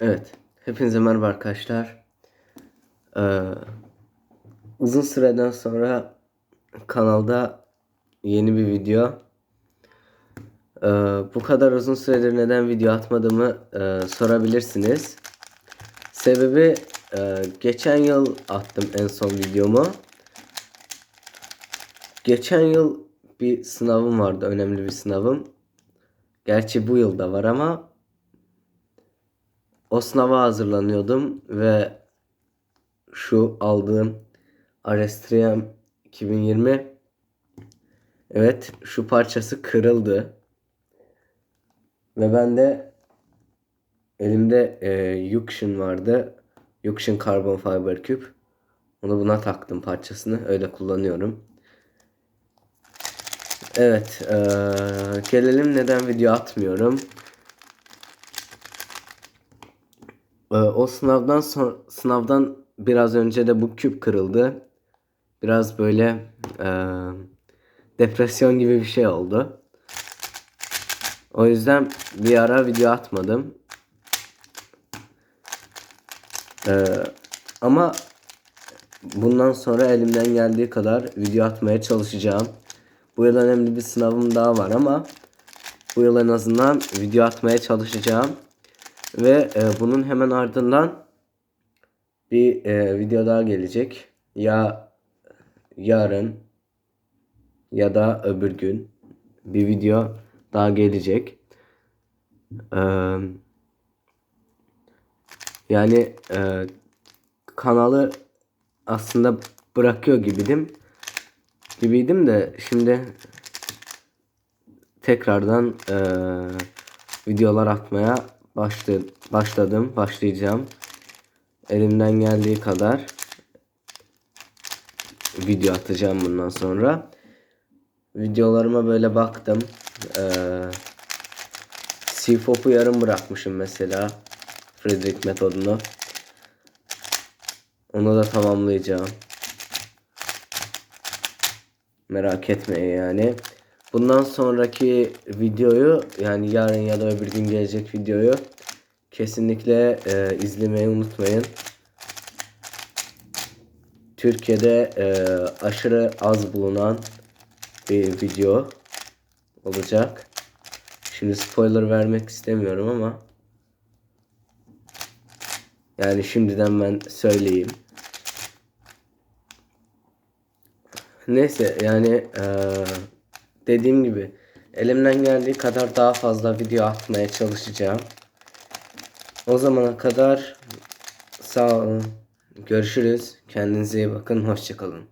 Evet. Hepinize merhaba arkadaşlar. Ee, uzun süreden sonra kanalda yeni bir video. Ee, bu kadar uzun süredir neden video atmadığımı e, sorabilirsiniz. Sebebi e, geçen yıl attım en son videomu. Geçen yıl bir sınavım vardı. Önemli bir sınavım. Gerçi bu yıl da var ama o sınava hazırlanıyordum ve şu aldığım Arestrium 2020 evet şu parçası kırıldı. Ve ben de elimde e, Yukshin vardı. Yukshin Carbon Fiber küp onu buna taktım parçasını. Öyle kullanıyorum. Evet e, gelelim neden video atmıyorum Ee, o sınavdan sonra sınavdan biraz önce de bu küp kırıldı. Biraz böyle e, depresyon gibi bir şey oldu. O yüzden bir ara video atmadım. Ee, ama bundan sonra elimden geldiği kadar video atmaya çalışacağım. Bu yıl önemli bir sınavım daha var ama bu yıl en azından video atmaya çalışacağım. Ve e, bunun hemen ardından bir e, video daha gelecek. Ya yarın ya da öbür gün bir video daha gelecek. Ee, yani e, kanalı aslında bırakıyor gibiydim. Gibiydim de şimdi tekrardan e, videolar atmaya başladı, başladım, başlayacağım. Elimden geldiği kadar video atacağım bundan sonra. Videolarıma böyle baktım. Ee, C-Fop'u yarım bırakmışım mesela. Frederick metodunu. Onu da tamamlayacağım. Merak etmeyin yani. Bundan sonraki videoyu yani yarın ya da öbür gün gelecek videoyu kesinlikle e, izlemeyi unutmayın. Türkiye'de e, aşırı az bulunan bir video olacak. Şimdi spoiler vermek istemiyorum ama yani şimdiden ben söyleyeyim. Neyse yani eee dediğim gibi elimden geldiği kadar daha fazla video atmaya çalışacağım. O zamana kadar sağ olun. Görüşürüz. Kendinize iyi bakın. Hoşçakalın.